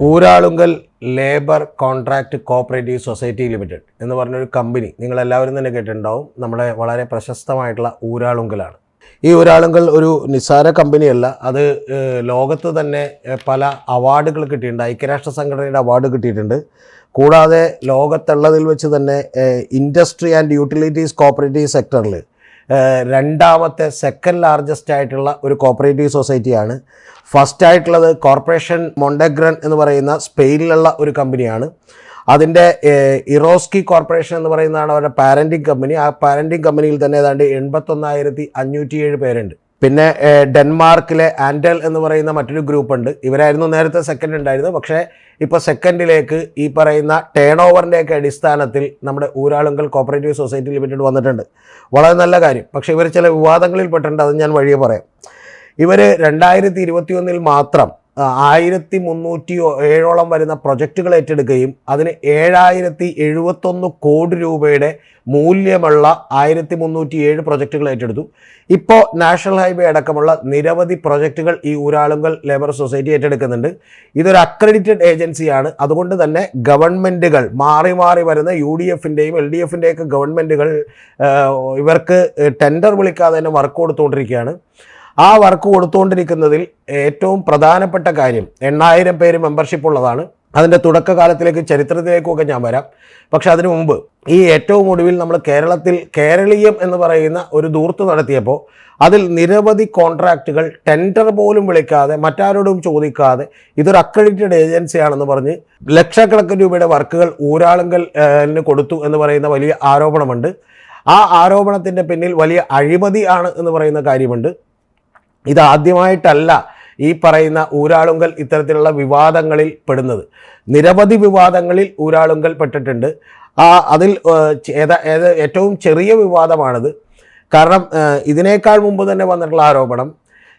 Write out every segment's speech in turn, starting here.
Uralungal labour contract cooperative society limited എന്ന് പറഞ്ഞൊരു company നിങ്ങളെല്ലാവരും തന്നെ കേട്ടിട്ടുണ്ടാവും. നമ്മുടെ വളരെ പ്രശസ്തമായിട്ടുള്ള ഊരാളുങ്കലാണ്. ഈ ഊരാളുങ്കൽ ഒരു നിസ്സാര കമ്പനിയല്ല. അത് ലോകത്ത് തന്നെ പല അവാർഡുകൾ കിട്ടിയിട്ടുണ്ട്. ഐക്യരാഷ്ട്ര സംഘടനയുടെ അവാർഡ് കിട്ടിയിട്ടുണ്ട്. കൂടാതെ ലോകത്തുള്ളതിൽ വെച്ച് തന്നെ ഇൻഡസ്ട്രി ആൻഡ് യൂട്ടിലിറ്റീസ് കോപ്പറേറ്റീവ് സെക്ടറിൽ രണ്ടാമത്തെ സെക്കൻഡ് ലാർജസ്റ്റ് ആയിട്ടുള്ള ഒരു കോപ്പറേറ്റീവ് സൊസൈറ്റിയാണ് ഫസ്റ്റ് ആയിട്ടുള്ളത് കോർപ്പറേഷൻ മൊണ്ടഗ്രൻ എന്ന് പറയുന്ന സ്പെയിനിലുള്ള ഒരു കമ്പനിയാണ്. അതിന്റെ ഇറോസ്കി കോർപ്പറേഷൻ എന്ന് പറയുന്നതാണ് അവരുടെ പാരന്റിങ് കമ്പനി ആ പാരന്റിങ് കമ്പനിയിൽ തന്നെ ഏതാണ്ട് എൺപത്തൊന്നായിരത്തി അഞ്ഞൂറ്റിയേഴ് പേരുണ്ട്. പിന്നെ ഡെൻമാർക്കിലെ ആൻഡൽ എന്ന് പറയുന്ന മറ്റൊരു ഗ്രൂപ്പ് ഉണ്ട് ഇവരായിരുന്നു നേരത്തെ സെക്കൻഡ് ഉണ്ടായിരുന്നത്. പക്ഷേ ഇപ്പോൾ സെക്കൻഡിലേക്ക് ഈ പറയുന്ന ടേൺ ഓവറിന്റെയൊക്കെ അടിസ്ഥാനത്തിൽ നമ്മുടെ ഊരാളുങ്കൽ കോപ്പറേറ്റീവ് സൊസൈറ്റി ലിമിറ്റഡ് വന്നിട്ടുണ്ട്. വളരെ നല്ല കാര്യം. പക്ഷേ ഇവർ ചില വിവാദങ്ങളിൽ പെട്ടിട്ടുണ്ട് അത് ഞാൻ വഴിയെ പറയാം. ഇവർ രണ്ടായിരത്തി മാത്രം ആയിരത്തി മുന്നൂറ്റി ഏഴോളം വരുന്ന പ്രൊജക്റ്റുകൾ ഏറ്റെടുക്കുകയും അതിന് ഏഴായിരത്തി എഴുപത്തൊന്ന് കോടി രൂപയുടെ മൂല്യമുള്ള ആയിരത്തി മുന്നൂറ്റി ഏഴ് പ്രൊജക്റ്റുകൾ ഏറ്റെടുത്തു. ഇപ്പോൾ നാഷണൽ ഹൈവേ അടക്കമുള്ള നിരവധി പ്രൊജക്റ്റുകൾ ഈ ഊരാളുങ്കൽ ലേബർ സൊസൈറ്റി ഏറ്റെടുക്കുന്നുണ്ട്. ഇതൊരു അക്രഡിറ്റഡ് ഏജൻസിയാണ്. അതുകൊണ്ട് തന്നെ ഗവൺമെന്റുകൾ മാറി മാറി വരുന്ന യു ഡി എഫിന്റെയും എൽ ഡി എഫിന്റെയൊക്കെ ഗവൺമെന്റുകൾ ഇവർക്ക് ടെൻഡർ വിളിക്കാതെ തന്നെ വർക്ക് കൊടുത്തുകൊണ്ടിരിക്കുകയാണ്. ആ വർക്ക് കൊടുത്തുകൊണ്ടിരിക്കുന്നതിൽ ഏറ്റവും പ്രധാനപ്പെട്ട കാര്യം എണ്ണായിരം പേര് മെമ്പർഷിപ്പ് ഉള്ളതാണ്. അതിന്റെ തുടക്കകാലത്തിലേക്ക് ചരിത്രത്തിലേക്കൊക്കെ ഞാൻ വരാം. പക്ഷെ അതിനു മുമ്പ് ഈ ഏറ്റവും ഒടുവിൽ നമ്മൾ കേരളത്തിൽ കേരളീയം എന്ന് പറയുന്ന ഒരു ദൂർത്ത് നടത്തിയപ്പോൾ അതിൽ നിരവധി കോൺട്രാക്റ്റുകൾ ടെൻഡർ പോലും വിളിക്കാതെ മറ്റാരോടും ചോദിക്കാതെ ഇതൊരു അക്രഡിറ്റഡ് ഏജൻസിയാണെന്ന് പറഞ്ഞ് ലക്ഷക്കണക്കിന് രൂപയുടെ വർക്കുകൾ ഊരാളുങ്കൽ കൊടുത്തു എന്ന് പറയുന്ന വലിയ ആരോപണമുണ്ട്. ആ ആരോപണത്തിന്റെ പിന്നിൽ വലിയ അഴിമതി ആണ് എന്ന് പറയുന്ന കാര്യമുണ്ട്. ഇതാദ്യമായിട്ടല്ല ഈ പറയുന്ന ഊരാളുങ്കൽ ഇത്തരത്തിലുള്ള വിവാദങ്ങളിൽ പെടുന്നത്. നിരവധി വിവാദങ്ങളിൽ ഊരാളുങ്കൽ പെട്ടിട്ടുണ്ട്. ആ അതിൽ ഏതാ ഏത് ഏറ്റവും ചെറിയ വിവാദമാണിത്. കാരണം ഇതിനേക്കാൾ മുമ്പ് തന്നെ വന്നിട്ടുള്ള ആരോപണം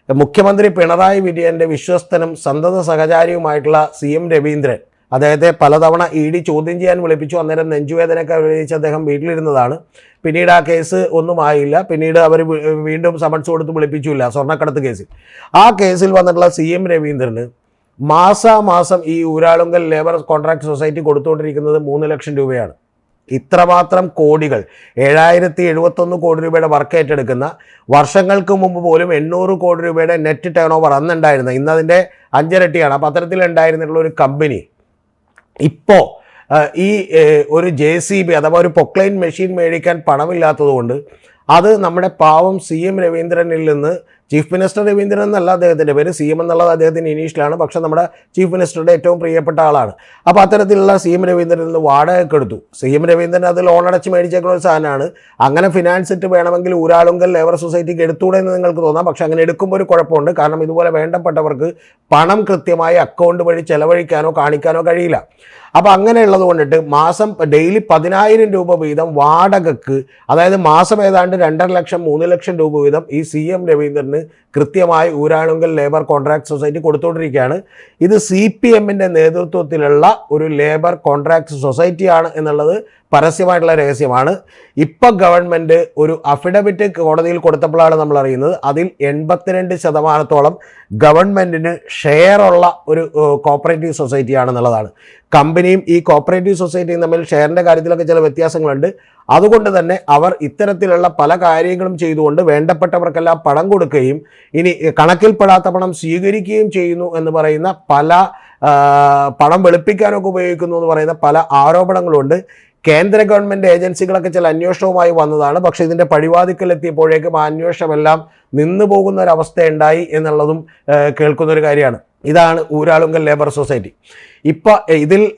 മുഖ്യമന്ത്രി പിണറായി വിജയന്റെ വിശ്വസ്തനും സന്തത സഹചാരിയുമായിട്ടുള്ള സി എം രവീന്ദ്രൻ അദ്ദേഹത്തെ പലതവണ ഇ ഡി ചോദ്യം ചെയ്യാൻ വിളിപ്പിച്ചു. അന്നേരം നെഞ്ചുവേദനയൊക്കെ അഭിനയിച്ച് അദ്ദേഹം വീട്ടിലിരുന്നതാണ്. പിന്നീട് ആ കേസ് ഒന്നും ആയില്ല. പിന്നീട് അവർ വീണ്ടും സമൻസ് കൊടുത്ത് വിളിപ്പിച്ചില്ല സ്വർണക്കടത്ത് കേസിൽ. ആ കേസിൽ വന്നിട്ടുള്ള സി എം രവീന്ദ്രന് മാസാമാസം ഈ ഊരാളുങ്കൽ ലേബർ കോൺട്രാക്ട് സൊസൈറ്റി കൊടുത്തുകൊണ്ടിരിക്കുന്നത് മൂന്ന് ലക്ഷം രൂപയാണ്. ഇത്രമാത്രം കോടികൾ ഏഴായിരത്തി എഴുപത്തൊന്ന് കോടി രൂപയുടെ വർക്ക് ഏറ്റെടുക്കുന്ന വർഷങ്ങൾക്ക് മുമ്പ് പോലും എണ്ണൂറ് കോടി രൂപയുടെ നെറ്റ് ടേൺ ഓവർ അന്നുണ്ടായിരുന്ന ഇന്നതിന്റെ അഞ്ചിരട്ടിയാണ്. അപ്പോൾ അത്തരത്തിലുണ്ടായിരുന്നിട്ടുള്ള ഒരു കമ്പനി ഇപ്പോൾ ഈ ഒരു ജെ സി ബി അഥവാ ഒരു പൊക്ലൈൻ മെഷീൻ മേടിക്കാൻ പണമില്ലാത്തതുകൊണ്ട് അത് നമ്മുടെ പാവം സി എം രവീന്ദ്രനിൽ നിന്ന് ചീഫ് മിനിസ്റ്റർ രവീന്ദ്രൻ എന്നല്ല അദ്ദേഹത്തിന്റെ പേര് സി എം എന്നുള്ളത് അദ്ദേഹത്തിന്റെ ഇനീഷ്യലാണ് പക്ഷേ നമ്മുടെ ചീഫ് മിനിസ്റ്ററുടെ ഏറ്റവും പ്രിയപ്പെട്ട ആളാണ്. അപ്പോൾ അത്തരത്തിലുള്ള സി എം രവീന്ദ്രൻ നിന്ന് വാടകയൊക്കെ എടുത്തു. സി എം രവീന്ദ്രൻ അത് ലോൺ അടച്ച് മേടിച്ചേക്കുന്ന ഒരു സാധനമാണ്. അങ്ങനെ ഫിനാൻസ് ഇട്ട് വേണമെങ്കിൽ ഊരാളുങ്കൽ ലേബർ സൊസൈറ്റിക്ക് എടുത്തൂടെ എന്ന് നിങ്ങൾക്ക് തോന്നാം പക്ഷേ അങ്ങനെ എടുക്കുമ്പോൾ ഒരു കുഴപ്പമുണ്ട്. കാരണം ഇതുപോലെ വേണ്ടപ്പെട്ടവർക്ക് പണം കൃത്യമായി അക്കൗണ്ട് വഴി ചെലവഴിക്കാനോ കാണിക്കാനോ കഴിയില്ല. അപ്പോൾ അങ്ങനെയുള്ളത് കൊണ്ടിട്ട് മാസം ഡെയിലി പതിനായിരം രൂപ വീതം വാടകക്ക് അതായത് മാസം ഏതാണ്ട് രണ്ടര ലക്ഷം മൂന്ന് ലക്ഷം രൂപ വീതം ഈ സി എം രവീന്ദ്രന് കൃത്യമായി ഊരാളുങ്കൽ ലേബർ കോൺട്രാക്ട് സൊസൈറ്റി കൊടുത്തുകൊണ്ടിരിക്കുകയാണ് ഇത് സി പി എമ്മിന്റെ നേതൃത്വത്തിലുള്ള ഒരു ലേബർ കോൺട്രാക്ട് സൊസൈറ്റിയാണ് എന്നുള്ളത് പരസ്യമായിട്ടുള്ള രഹസ്യമാണ്. ഇപ്പം ഗവൺമെന്റ് ഒരു അഫിഡവിറ്റ് കോടതിയിൽ കൊടുത്തപ്പോഴാണ് നമ്മൾ അറിയുന്നത്. അതിൽ എൺപത്തിരണ്ട് ശതമാനത്തോളം ഗവൺമെന്റിന് ഷെയറുള്ള ഒരു കോപ്പറേറ്റീവ് സൊസൈറ്റിയാണെന്നുള്ളതാണ് കമ്പനിയും ഈ കോപ്പറേറ്റീവ് സൊസൈറ്റിയും തമ്മിൽ ഷെയറിന്റെ കാര്യത്തിലൊക്കെ ചില വ്യത്യാസങ്ങളുണ്ട്. അതുകൊണ്ട് തന്നെ അവർ ഇത്തരത്തിലുള്ള പല കാര്യങ്ങളും ചെയ്തുകൊണ്ട് വേണ്ടപ്പെട്ടവർക്കെല്ലാം പണം കൊടുക്കുകയും ഇനി കണക്കിൽപ്പെടാത്ത പണം സ്വീകരിക്കുകയും ചെയ്യുന്നു എന്ന് പറയുന്ന പല പണം വെളുപ്പിക്കാനൊക്കെ ഉപയോഗിക്കുന്നു എന്ന് പറയുന്ന പല ആരോപണങ്ങളുണ്ട്. കേന്ദ്ര ഗവൺമെന്റ് ഏജൻസികളൊക്കെ ചില അന്വേഷണവുമായി വന്നതാണ്. പക്ഷേ ഇതിന്റെ പഴിവാതിക്കൽ എത്തിയപ്പോഴേക്കും ആ അന്വേഷണമെല്ലാം നിന്നു പോകുന്ന ഒരു അവസ്ഥയുണ്ടായി എന്നുള്ളതും കേൾക്കുന്നൊരു കാര്യമാണ്. ഇതാണ് ഊരാളുങ്കൽ ലേബർ സൊസൈറ്റി. ഇപ്പം ഇതിൽ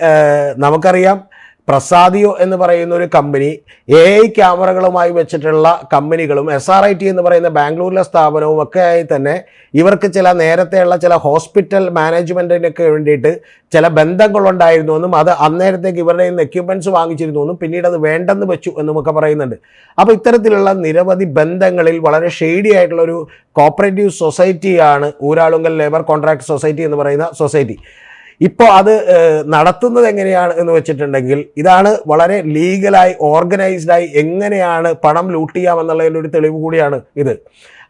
നമുക്കറിയാം പ്രസാദിയോ എന്ന് പറയുന്ന ഒരു കമ്പനി എ ഐ ക്യാമറകളുമായി വെച്ചിട്ടുള്ള കമ്പനികളും എസ് ആർ ഐ ടി എന്ന് പറയുന്ന ബാംഗ്ലൂരിലെ സ്ഥാപനവും ഒക്കെ ആയി തന്നെ ഇവർക്ക് ചില നേരത്തെയുള്ള ചില ഹോസ്പിറ്റൽ മാനേജ്മെന്റിനൊക്കെ വേണ്ടിയിട്ട് ചില ബന്ധങ്ങളുണ്ടായിരുന്നു എന്നും അത് അന്നേരത്തേക്ക് ഇവരുടെ നിന്ന് എക്യുപ്മെന്റ്സ് വാങ്ങിച്ചിരുന്നു എന്നും പിന്നീട് അത് വേണ്ടെന്ന് വെച്ചു എന്നുമൊക്കെ പറയുന്നുണ്ട്. അപ്പോൾ ഇത്തരത്തിലുള്ള നിരവധി ബന്ധങ്ങളിൽ വളരെ ഷെയ്ഡി ആയിട്ടുള്ള ഒരു കോപ്പറേറ്റീവ് സൊസൈറ്റിയാണ് ഊരാളുങ്കൽ ലേബർ കോൺട്രാക്ട് സൊസൈറ്റി എന്ന് പറയുന്ന സൊസൈറ്റി ഇപ്പോൾ അത് നടത്തുന്നത് എങ്ങനെയാണ് എന്ന് വെച്ചിട്ടുണ്ടെങ്കിൽ ഇതാണ് വളരെ ലീഗലായി ഓർഗനൈസ്ഡായി എങ്ങനെയാണ് പണം ലൂട്ട് ചെയ്യാമെന്നുള്ളതിന്റെ ഒരു തെളിവ് കൂടിയാണ് ഇത്.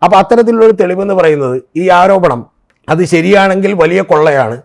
അപ്പോൾ അത്തരത്തിലുള്ളൊരു തെളിവെന്ന് പറയുന്നത് ഈ ആരോപണം അത് ശരിയാണെങ്കിൽ വലിയ കൊള്ളയാണ്.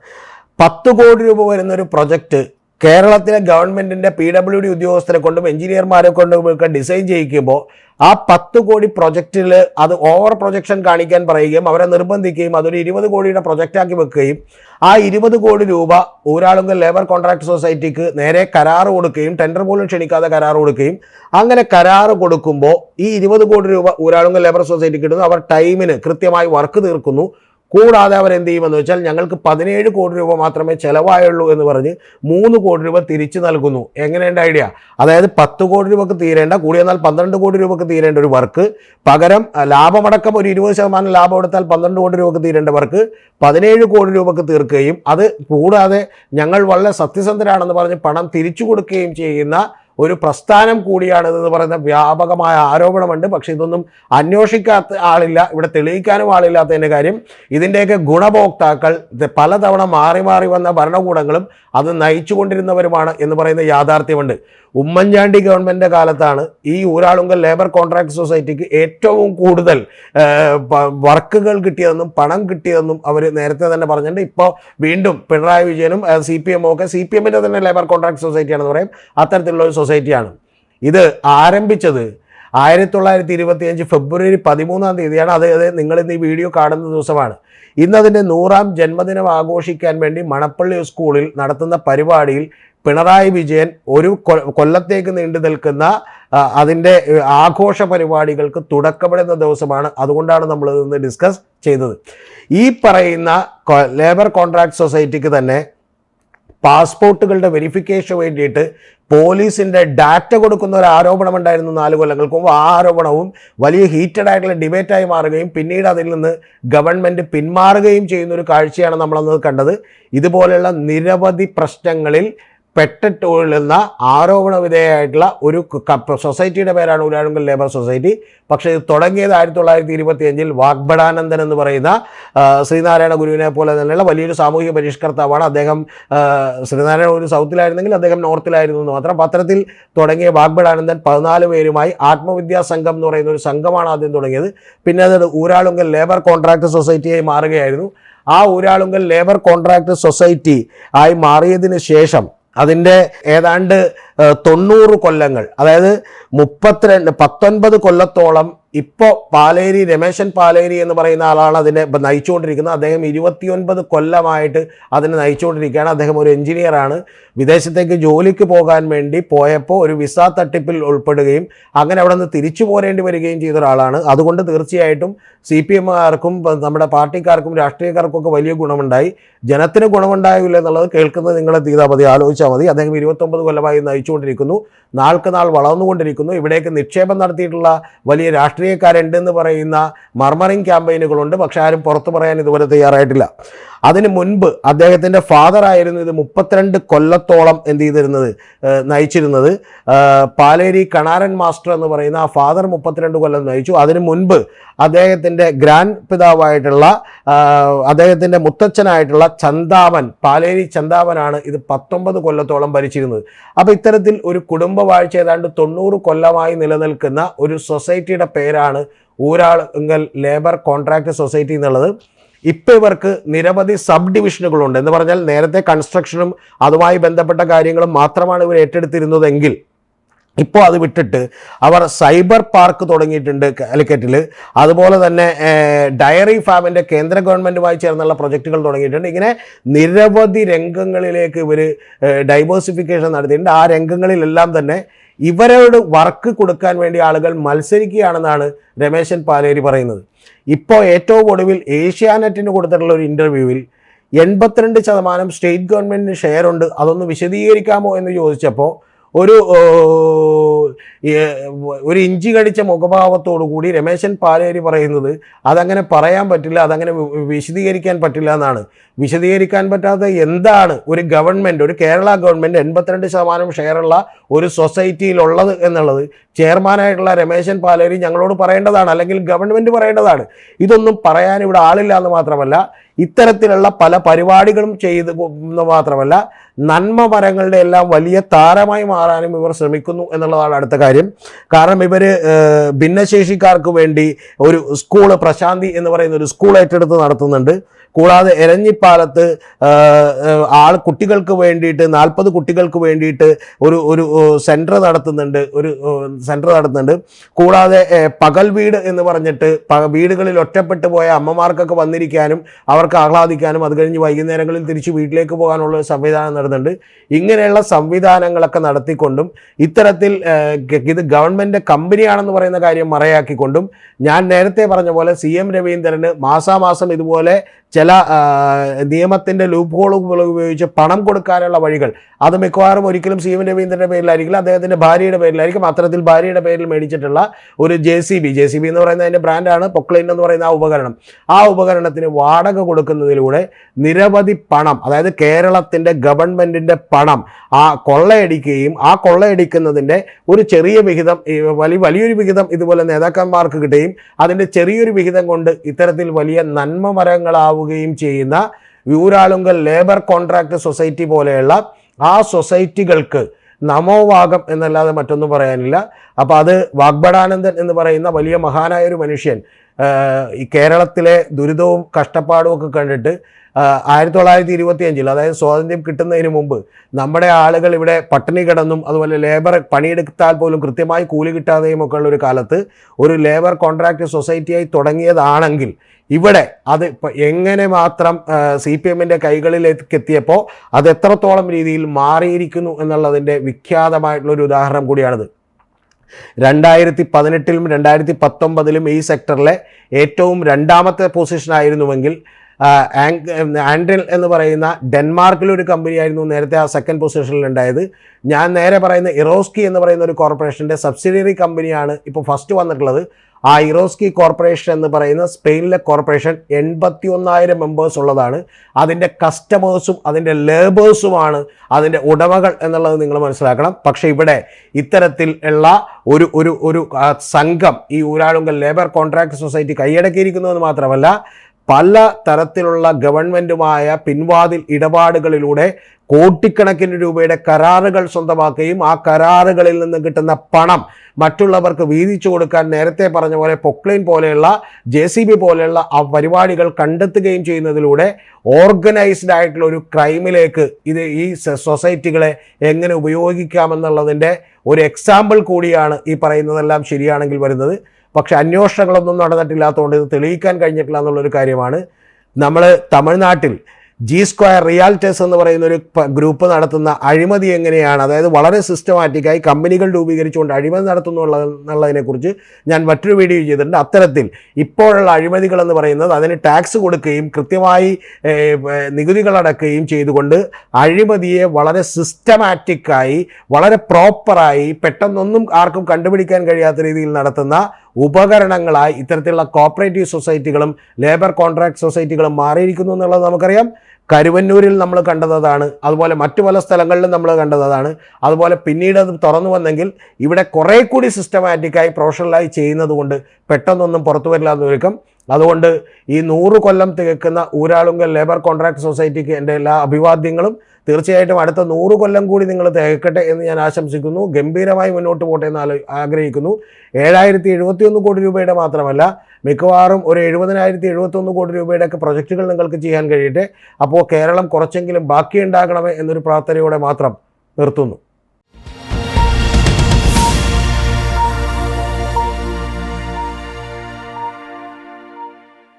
പത്ത് കോടി രൂപ വരുന്നൊരു പ്രൊജക്റ്റ് കേരളത്തിലെ ഗവൺമെന്റിന്റെ പി ഡബ്ല്യു ഡി ഉദ്യോഗസ്ഥരെ കൊണ്ടും എഞ്ചിനീയർമാരെ കൊണ്ടും ഒക്കെ ഡിസൈൻ ചെയ്യിക്കുമ്പോൾ ആ പത്ത് കോടി പ്രൊജക്റ്റിൽ അത് ഓവർ പ്രൊജക്ഷൻ കാണിക്കാൻ പറയുകയും അവരെ നിർബന്ധിക്കുകയും അതൊരു ഇരുപത് കോടിയുടെ പ്രൊജക്റ്റാക്കി വെക്കുകയും ആ ഇരുപത് കോടി രൂപ ഊരാളുങ്കൽ ലേബർ കോൺട്രാക്ട് സൊസൈറ്റിക്ക് നേരെ കരാർ കൊടുക്കുകയും ടെൻഡർ പോലും ക്ഷണിക്കാതെ കരാർ കൊടുക്കുകയും അങ്ങനെ കരാർ കൊടുക്കുമ്പോൾ ഈ ഇരുപത് കോടി രൂപ ഊരാളുങ്കൽ ലേബർ സൊസൈറ്റിക്ക് കിട്ടുന്നു അവർ ടൈമിന് കൃത്യമായി വർക്ക് തീർക്കുന്നു. കൂടാതെ അവർ എന്ത് ചെയ്യുമെന്ന് വെച്ചാൽ ഞങ്ങൾക്ക് പതിനേഴ് കോടി രൂപ മാത്രമേ ചിലവായുള്ളൂ എന്ന് പറഞ്ഞ് മൂന്ന് കോടി രൂപ തിരിച്ചു നൽകുന്നു. എങ്ങനെയുണ്ട് ഐഡിയ? അതായത് പത്ത് കോടി രൂപക്ക് തീരേണ്ട കൂടി എന്നാൽ പന്ത്രണ്ട് കോടി രൂപക്ക് തീരേണ്ട ഒരു വർക്ക്. പകരം ലാഭമടക്കം ഒരു ഇരുപത് ശതമാനം ലാഭം എടുത്താൽ പന്ത്രണ്ട് കോടി രൂപക്ക് തീരേണ്ട വർക്ക്. പതിനേഴ് കോടി രൂപക്ക് തീർക്കുകയും അത് കൂടാതെ ഞങ്ങൾ വളരെ സത്യസന്ധരാണെന്ന് പറഞ്ഞ് പണം തിരിച്ചു കൊടുക്കുകയും ചെയ്യുന്ന ഒരു പ്രസ്ഥാനം കൂടിയാണിത് എന്ന് പറയുന്ന വ്യാപകമായ ആരോപണമുണ്ട്. പക്ഷെ ഇതൊന്നും അന്വേഷിക്കാത്ത ആളില്ല ഇവിടെ തെളിയിക്കാനും ആളില്ലാത്തതിന്റെ കാര്യം ഇതിന്റെയൊക്കെ ഗുണഭോക്താക്കൾ പലതവണ മാറി മാറി വന്ന ഭരണകൂടങ്ങളും അത് നയിച്ചുകൊണ്ടിരുന്നവരുമാണ് എന്ന് പറയുന്ന യാഥാർത്ഥ്യമുണ്ട്. ഉമ്മൻചാണ്ടി ഗവൺമെന്റ് കാലത്താണ് ഈ ഊരാളുങ്കൽ ലേബർ കോൺട്രാക്ട് സൊസൈറ്റിക്ക് ഏറ്റവും കൂടുതൽ വർക്കുകൾ കിട്ടിയതെന്നും പണം കിട്ടിയതെന്നും അവർ നേരത്തെ തന്നെ പറഞ്ഞിട്ടുണ്ട്. ഇപ്പോൾ വീണ്ടും പിണറായി വിജയനും സി പി എമ്മും ഒക്കെ സി പി എമ്മിന്റെ തന്നെ ലേബർ കോൺട്രാക്ട് സൊസൈറ്റിയാണെന്ന് പറയും. അത്തരത്തിലുള്ള ഒരു സൊസൈറ്റിയാണ്. ഇത് ആരംഭിച്ചത് ആയിരത്തി തൊള്ളായിരത്തി ഇരുപത്തി അഞ്ച് ഫെബ്രുവരി പതിമൂന്നാം തീയതിയാണ്. അത് അത് നിങ്ങൾ ഇന്ന് ഈ വീഡിയോ കാണുന്ന ദിവസമാണ്. ഇന്ന് അതിന്റെ നൂറാം ജന്മദിനം ആഘോഷിക്കാൻ വേണ്ടി മണപ്പള്ളി സ്കൂളിൽ നടത്തുന്ന പരിപാടിയിൽ പിണറായി വിജയൻ ഒരു കൊല്ലത്തേക്ക് നീണ്ടു നിൽക്കുന്ന അതിന്റെ ആഘോഷ പരിപാടികൾക്ക് തുടക്കമിടുന്ന ദിവസമാണ്. അതുകൊണ്ടാണ് നമ്മൾ ഇന്ന് ഡിസ്കസ് ചെയ്തത്. ഈ പറയുന്ന ലേബർ കോൺട്രാക്ട് സൊസൈറ്റിക്ക് തന്നെ പാസ്പോർട്ടുകളുടെ വെരിഫിക്കേഷൻ വേണ്ടിയിട്ട് പോലീസിന്റെ ഡാറ്റ കൊടുക്കുന്ന ഒരു ആരോപണം ഉണ്ടായിരുന്നു നാല് കൊല്ലങ്ങൾക്ക് മുമ്പ്. ആ ആരോപണവും വലിയ ഹീറ്റഡ് ആയിട്ടുള്ള ഡിബേറ്റായി മാറുകയും പിന്നീട് അതിൽ നിന്ന് ഗവൺമെന്റ് പിന്മാറുകയും ചെയ്യുന്ന ഒരു കാഴ്ചയാണ് നമ്മളന്ന് കണ്ടത്. ഇതുപോലെയുള്ള നിരവധി പ്രശ്നങ്ങളിൽ പെട്ടിട്ടുകൊള്ളുന്ന ആരോപണ വിധേയമായിട്ടുള്ള ഒരു സൊസൈറ്റിയുടെ പേരാണ് ഉരാളുങ്കൽ ലേബർ സൊസൈറ്റി. പക്ഷേ ഇത് തുടങ്ങിയത് ആയിരത്തി തൊള്ളായിരത്തി ഇരുപത്തി അഞ്ചിൽ വാഗ്ബടാനന്ദൻ എന്ന് പറയുന്ന ശ്രീനാരായണ ഗുരുവിനെ പോലെ തന്നെയുള്ള വലിയൊരു സാമൂഹിക പരിഷ്കർത്താവാണ് അദ്ദേഹം. ശ്രീനാരായണ ഗുരു സൗത്തിലായിരുന്നെങ്കിൽ അദ്ദേഹം നോർത്തിലായിരുന്നു എന്ന് മാത്രം. പത്രത്തിൽ തുടങ്ങിയ വാഗ്ബടാനന്ദൻ പതിനാല് പേരുമായി ആത്മവിദ്യാ സംഘം എന്ന് പറയുന്ന ഒരു സംഘമാണ് ആദ്യം തുടങ്ങിയത്. പിന്നെ അത് ഊരാളുങ്കൽ ലേബർ കോൺട്രാക്ട് സൊസൈറ്റിയായി മാറുകയായിരുന്നു. ആ ഊരാളുങ്കൽ ലേബർ കോൺട്രാക്ട് സൊസൈറ്റി ആയി മാറിയതിന് ശേഷം അതിന്റെ ഏതാണ്ട് തൊണ്ണൂറ് കൊല്ലങ്ങൾ അതായത് മുപ്പത്തിരണ്ട് പത്തൊൻപത് കൊല്ലത്തോളം ഇപ്പോൾ പാലേരി രമേശൻ പാലേരി എന്ന് പറയുന്ന ആളാണ് അതിനെ നയിച്ചുകൊണ്ടിരിക്കുന്നത്. അദ്ദേഹം ഇരുപത്തിയൊൻപത് കൊല്ലമായിട്ട് അതിനെ നയിച്ചുകൊണ്ടിരിക്കുകയാണ്. അദ്ദേഹം ഒരു എഞ്ചിനീയറാണ് വിദേശത്തേക്ക് ജോലിക്ക് പോകാൻ വേണ്ടി പോയപ്പോൾ ഒരു വിസ തട്ടിപ്പിൽ ഉൾപ്പെടുകയും അങ്ങനെ അവിടെ നിന്ന് തിരിച്ചു പോരേണ്ടി വരികയും ചെയ്ത ഒരാളാണ് അതുകൊണ്ട് തീർച്ചയായിട്ടും സി പി എമ്മുകാർക്കും നമ്മുടെ പാർട്ടിക്കാർക്കും രാഷ്ട്രീയക്കാർക്കും ഒക്കെ വലിയ ഗുണമുണ്ടായി. ജനത്തിന് ഗുണമുണ്ടായില്ല എന്നുള്ളത് കേൾക്കുന്നത് നിങ്ങളെ തീതാ മതി ആലോചിച്ചാൽ മതി. അദ്ദേഹം ഇരുപത്തൊമ്പത് കൊല്ലമായി നയിച്ചുകൊണ്ടിരിക്കുന്നു. നാൾക്ക് നാൾ വളർന്നുകൊണ്ടിരിക്കുന്നു. ഇവിടേക്ക് നിക്ഷേപം നടത്തിയിട്ടുള്ള വലിയ രാഷ്ട്രീയക്കാരുണ്ടെന്ന് പറയുന്ന മർമറിങ് ക്യാമ്പയിനുകളുണ്ട്. പക്ഷെ ആരും പുറത്തു പറയാൻ ഇതുവരെ തയ്യാറായിട്ടില്ല. അതിന് മുൻപ് അദ്ദേഹത്തിന്റെ ഫാദർ ആയിരുന്നു ഇത് മുപ്പത്തിരണ്ട് കൊല്ലത്തോളം എന്ത് ചെയ്തിരുന്നത് നയിച്ചിരുന്നത്. പാലേരി കണാരൻ മാസ്റ്റർ എന്ന് പറയുന്ന ആ ഫാദർ മുപ്പത്തിരണ്ട് കൊല്ലം നയിച്ചു. അതിന് മുൻപ് അദ്ദേഹത്തിന്റെ ഗ്രാൻഡ് പിതാവായിട്ടുള്ള അദ്ദേഹത്തിന്റെ മുത്തച്ഛനായിട്ടുള്ള ചന്താമൻ പാലേരി ചന്താമനാണ് ഇത് പത്തൊമ്പത് കൊല്ലത്തോളം ഭരിച്ചിരുന്നത്. അപ്പോൾ ഇത്തരത്തിൽ ഒരു കുടുംബ വാഴ്ച ഏതാണ്ട് തൊണ്ണൂറ് കൊല്ലമായി നിലനിൽക്കുന്ന ഒരു സൊസൈറ്റിയുടെ പേരാണ് ഊരാളുങ്കൽ ലേബർ കോൺട്രാക്ട് സൊസൈറ്റി എന്നുള്ളത്. ഇപ്പോൾ ഇവർക്ക് നിരവധി സബ് ഡിവിഷനുകളുണ്ട്. എന്ന് പറഞ്ഞാൽ നേരത്തെ കൺസ്ട്രക്ഷനും അതുമായി ബന്ധപ്പെട്ട കാര്യങ്ങളും മാത്രമാണ് ഇവർ ഏറ്റെടുത്തിരുന്നതെങ്കിൽ ഇപ്പോൾ അത് വിട്ടിട്ട് അവർ സൈബർ പാർക്ക് തുടങ്ങിയിട്ടുണ്ട് കാലിക്കറ്റിൽ അതുപോലെ തന്നെ ഡയറി ഫാമിന്റെ കേന്ദ്ര ഗവൺമെന്റുമായി ചേർന്നുള്ള പ്രൊജക്റ്റുകൾ തുടങ്ങിയിട്ടുണ്ട്. ഇങ്ങനെ നിരവധി രംഗങ്ങളിലേക്ക് ഇവർ ഡൈവേഴ്സിഫിക്കേഷൻ നടത്തിയിട്ടുണ്ട്. ആ രംഗങ്ങളിലെല്ലാം തന്നെ ഇവരോട് വർക്ക് കൊടുക്കാൻ വേണ്ടി ആളുകൾ മത്സരിക്കുകയാണെന്നാണ് രമേശൻ പാലേരി പറയുന്നത്. ഇപ്പോൾ ഏറ്റവും ഒടുവിൽ ഏഷ്യാനെറ്റിന് കൊടുത്തിട്ടുള്ള ഒരു ഇന്റർവ്യൂവിൽ എൺപത്തിരണ്ട് ശതമാനം സ്റ്റേറ്റ് ഗവൺമെന്റിന് ഷെയർ ഉണ്ട് അതൊന്ന് വിശദീകരിക്കാമോ എന്ന് ചോദിച്ചപ്പോൾ ഒരു ഒരു ഇഞ്ചി കടിച്ച മുഖഭാവത്തോടു കൂടി രമേശൻ പാലേരി പറയുന്നത് അതങ്ങനെ പറയാൻ പറ്റില്ല അതങ്ങനെ വിശദീകരിക്കാൻ പറ്റില്ല എന്നാണ്. വിശദീകരിക്കാൻ പറ്റാത്ത എന്താണ് ഒരു ഗവൺമെന്റ് ഒരു കേരള ഗവൺമെന്റ് എൺപത്തിരണ്ട് ശതമാനം ഷെയറുള്ള ഒരു സൊസൈറ്റിയിലുള്ളത് എന്നുള്ളത് ചെയർമാനായിട്ടുള്ള രമേശൻ പാലേരി ഞങ്ങളോട് പറയേണ്ടതാണ് അല്ലെങ്കിൽ ഗവൺമെന്റ് പറയേണ്ടതാണ്. ഇതൊന്നും പറയാൻ ഇവിടെ ആളില്ല എന്ന് മാത്രമല്ല ഇത്തരത്തിലുള്ള പല പരിപാടികളും ചെയ്ത് മാത്രമല്ല നന്മ മരങ്ങളുടെ എല്ലാം വലിയ താരമായി മാറാനും ഇവർ ശ്രമിക്കുന്നു എന്നുള്ളതാണ് അടുത്ത കാര്യം. കാരണം ഇവർ ഭിന്നശേഷിക്കാർക്ക് വേണ്ടി ഒരു സ്കൂൾ പ്രശാന്തി എന്ന് പറയുന്ന ഒരു സ്കൂൾ ഏറ്റെടുത്ത് നടത്തുന്നുണ്ട്. കൂടാതെ എരഞ്ഞിപ്പാലത്ത് ആൾ കുട്ടികൾക്ക് വേണ്ടിയിട്ട് നാൽപ്പത് കുട്ടികൾക്ക് വേണ്ടിയിട്ട് ഒരു ഒരു സെന്റർ നടത്തുന്നുണ്ട്. ഒരു സെന്റർ നടത്തുന്നുണ്ട്. കൂടാതെ പകൽ വീട് എന്ന് പറഞ്ഞിട്ട് വീടുകളിൽ ഒറ്റപ്പെട്ടു പോയ അമ്മമാർക്കൊക്കെ വന്നിരിക്കാനും അവർക്ക് ആഹ്ലാദിക്കാനും അത് കഴിഞ്ഞ് വൈകുന്നേരങ്ങളിൽ തിരിച്ച് വീട്ടിലേക്ക് പോകാനുള്ള ഒരു സംവിധാനം നടത്തുന്നുണ്ട്. ഇങ്ങനെയുള്ള സംവിധാനങ്ങളൊക്കെ നടത്തിക്കൊണ്ടും ഇത്തരത്തിൽ ഇത് ഗവൺമെന്റ് കമ്പനിയാണെന്ന് പറയുന്ന കാര്യം മറയാക്കിക്കൊണ്ടും ഞാൻ നേരത്തെ പറഞ്ഞ പോലെ സി എം രവീന്ദ്രന് മാസാമാസം ഇതുപോലെ ചില ആ, നിയമത്തിന്റെ ലൂപ്പ് ഹോളുകൾ ഉപയോഗിച്ച് പണം കൊടുക്കാനുള്ള വഴികൾ. അത് മിക്കവാറും ഒരിക്കലും സി എം രവീന്ദ്രന്റെ പേരിലായിരിക്കില്ല അദ്ദേഹത്തിന്റെ ഭാര്യയുടെ പേരിലായിരിക്കും. അത്തരത്തിൽ ഭാര്യയുടെ പേരിൽ മേടിച്ചിട്ടുള്ള ഒരു J C B. J C B എന്ന് പറയുന്ന അതിന്റെ ബ്രാൻഡാണ് പൊക്ലൈൻ എന്ന് പറയുന്ന ആ ഉപകരണം. ആ ഉപകരണത്തിന് വാടക കൊടുക്കുന്നതിലൂടെ നിരവധി പണം അതായത് കേരളത്തിന്റെ ഗവൺമെന്റിന്റെ പണം ആ കൊള്ളയടിക്കുകയും ആ കൊള്ളയടിക്കുന്നതിന്റെ ഒരു ചെറിയ വിഹിതം വലിയ വലിയൊരു വിഹിതം ഇതുപോലെ നേതാക്കന്മാർക്ക് കിട്ടുകയും അതിന്റെ ചെറിയൊരു വിഹിതം കൊണ്ട് ഇത്തരത്തിൽ വലിയ നന്മ മരങ്ങളാവുകയും ചെയ്യുന്ന യൂരാളുങ്കൽ ലേബർ കോൺട്രാക്ട് സൊസൈറ്റി പോലെയുള്ള ആ സൊസൈറ്റികൾക്ക് നമോവാഗം എന്നല്ലാതെ മറ്റൊന്നും പറയാനില്ല. അപ്പോൾ അത് വാഗ്ബടാനന്ദൻ എന്ന് പറയുന്ന വലിയ മഹാനായ ഒരു മനുഷ്യൻ ഈ കേരളത്തിലെ ദുരിതവും കഷ്ടപ്പാടും ഒക്കെ കണ്ടിട്ട് ആയിരത്തി തൊള്ളായിരത്തി ഇരുപത്തി അഞ്ചിൽ അതായത് സ്വാതന്ത്ര്യം കിട്ടുന്നതിന് മുമ്പ് നമ്മുടെ ആളുകൾ ഇവിടെ പട്ടിണി കിടന്നും അതുപോലെ ലേബർ പണിയെടുത്താൽ പോലും കൃത്യമായി കൂലി കിട്ടാതെയും ഒക്കെ ഉള്ള ഒരു കാലത്ത് ഒരു ലേബർ കോൺട്രാക്ട് സൊസൈറ്റിയായി തുടങ്ങിയതാണെങ്കിൽ ഇവിടെ അത് എങ്ങനെ മാത്രം സി പി എമ്മിന്റെ കൈകളിലേക്ക് എത്തിയപ്പോൾ അത് എത്രത്തോളം രീതിയിൽ മാറിയിരിക്കുന്നു എന്നുള്ളതിന്റെ വിഖ്യാതമായിട്ടുള്ളൊരു ഉദാഹരണം കൂടിയാണിത്. രണ്ടായിരത്തി പതിനെട്ടിലും രണ്ടായിരത്തി പത്തൊമ്പതിലും ഈ സെക്ടറിലെ ഏറ്റവും രണ്ടാമത്തെ പൊസിഷനായിരുന്നുവെങ്കിൽ ആൻഡ്രിൽ എന്ന് പറയുന്ന ഡെൻമാർക്കിലെ ഒരു കമ്പനിയായിരുന്നു നേരത്തെ ആ സെക്കൻഡ് പൊസിഷനിൽ ഉണ്ടായത്. ഞാൻ നേരെ പറയുന്ന ഇറോസ്കി എന്ന് പറയുന്ന ഒരു കോർപ്പറേഷന്റെ സബ്സിഡിയറി കമ്പനിയാണ് ഇപ്പോൾ ഫസ്റ്റ് വന്നിട്ടുള്ളത്. ആ ഇറോസ്കി കോർപ്പറേഷൻ എന്ന് പറയുന്ന സ്പെയിനിലെ കോർപ്പറേഷൻ എൺപത്തി ഒന്നായിരം മെമ്പേഴ്സ് ഉള്ളതാണ്. അതിന്റെ കസ്റ്റമേഴ്സും അതിന്റെ ലേബേഴ്സുമാണ് അതിന്റെ ഉടമകൾ എന്നുള്ളത് നിങ്ങൾ മനസ്സിലാക്കണം. പക്ഷേ ഇവിടെ ഇത്തരത്തിൽ ഉള്ള ഒരു ഒരു ഒരു സംഘം ഈ ഊരാളുങ്കൽ ലേബർ കോൺട്രാക്ട് സൊസൈറ്റി കൈയടക്കിയിരിക്കുന്നു എന്ന് മാത്രമല്ല പല തരത്തിലുള്ള ഗവൺമെന്റുമായ പിൻവാതിൽ ഇടപാടുകളിലൂടെ കോടിക്കണക്കിന് രൂപയുടെ കരാറുകൾ സ്വന്തമാക്കുകയും ആ കരാറുകളിൽ നിന്ന് കിട്ടുന്ന പണം മറ്റുള്ളവർക്ക് വീതിച്ചു കൊടുക്കാൻ നേരത്തെ പറഞ്ഞ പോലെ പൊക്ലൈൻ പോലെയുള്ള ജെ സി ബി പോലെയുള്ള ആ പരിപാടികൾ കണ്ടെത്തുകയും ചെയ്യുന്നതിലൂടെ ഓർഗനൈസ്ഡ് ആയിട്ടുള്ള ഒരു ക്രൈമിലേക്ക് ഇത് ഈ സൊസൈറ്റികളെ എങ്ങനെ ഉപയോഗിക്കാമെന്നുള്ളതിന്റെ ഒരു എക്സാമ്പിൾ കൂടിയാണ് ഈ പറയുന്നതെല്ലാം ശരിയാണെങ്കിൽ വരുന്നത്. പക്ഷെ അന്വേഷണങ്ങളൊന്നും നടന്നിട്ടില്ലാത്തതുകൊണ്ട് ഇത് തെളിയിക്കാൻ കഴിഞ്ഞിട്ടില്ല എന്നുള്ളൊരു കാര്യമാണ്. നമ്മൾ തമിഴ്നാട്ടിൽ ജി സ്ക്വയർ റിയാൽറ്റേഴ്സ് എന്ന് പറയുന്ന ഒരു ഗ്രൂപ്പ് നടത്തുന്ന അഴിമതി എങ്ങനെയാണ്? അതായത് വളരെ സിസ്റ്റമാറ്റിക്കായി കമ്പനികൾ രൂപീകരിച്ചുകൊണ്ട് അഴിമതി നടത്തുന്നു എന്നുള്ളതിനെക്കുറിച്ച് ഞാൻ മറ്റൊരു വീഡിയോ ചെയ്തിട്ടുണ്ട്. അത്തരത്തിൽ ഇപ്പോഴുള്ള അഴിമതികൾ എന്ന് പറയുന്നത് അതിന് ടാക്സ് കൊടുക്കുകയും കൃത്യമായി അടക്കുകയും ചെയ്തുകൊണ്ട് അഴിമതിയെ വളരെ സിസ്റ്റമാറ്റിക്കായി വളരെ പ്രോപ്പറായി പെട്ടെന്നൊന്നും ആർക്കും കണ്ടുപിടിക്കാൻ കഴിയാത്ത രീതിയിൽ നടത്തുന്ന ഉപകരണങ്ങളായി ഇത്തരത്തിലുള്ള കോപ്പറേറ്റീവ് സൊസൈറ്റികളും ലേബർ കോൺട്രാക്ട് സൊസൈറ്റികളും മാറിയിരിക്കുന്നു എന്നുള്ളത് നമുക്കറിയാം. കരുവന്നൂരിൽ നമ്മൾ കണ്ടതാണ് അതുപോലെ മറ്റു പല സ്ഥലങ്ങളിലും നമ്മൾ കണ്ടതാണ് അതുപോലെ പിന്നീട് അത് തുറന്നു വന്നെങ്കിൽ ഇവിടെ കുറേ കൂടി സിസ്റ്റമാറ്റിക്കായി പ്രൊഫഷണലായി ചെയ്യുന്നത് കൊണ്ട് പെട്ടെന്നൊന്നും പുറത്തു വരില്ല എന്ന് ഒരുക്കം. അതുകൊണ്ട് ഈ നൂറ് കൊല്ലം തികക്കുന്ന ഊരാളുങ്കൽ ലേബർ കോൺട്രാക്ട് സൊസൈറ്റിക്ക് എന്റെ എല്ലാ അഭിവാദ്യങ്ങളും. തീർച്ചയായിട്ടും അടുത്ത നൂറ് കൊല്ലം കൂടി നിങ്ങൾ തികക്കട്ടെ എന്ന് ഞാൻ ആശംസിക്കുന്നു. ഗംഭീരമായി മുന്നോട്ട് പോട്ടെ എന്ന് ആഗ്രഹിക്കുന്നു. ഏഴായിരത്തി എഴുപത്തിയൊന്ന് കോടി രൂപയുടെ മാത്രമല്ല മിക്കവാറും ഒരു എഴുപതിനായിരത്തി എഴുപത്തൊന്ന് കോടി രൂപയുടെ ഒക്കെ പ്രൊജക്റ്റുകൾ നിങ്ങൾക്ക് ചെയ്യാൻ കഴിയട്ടെ. അപ്പോൾ കേരളം കുറച്ചെങ്കിലും ബാക്കിയുണ്ടാകണമേ എന്നൊരു പ്രാർത്ഥനയോടെ മാത്രം നിർത്തുന്നു.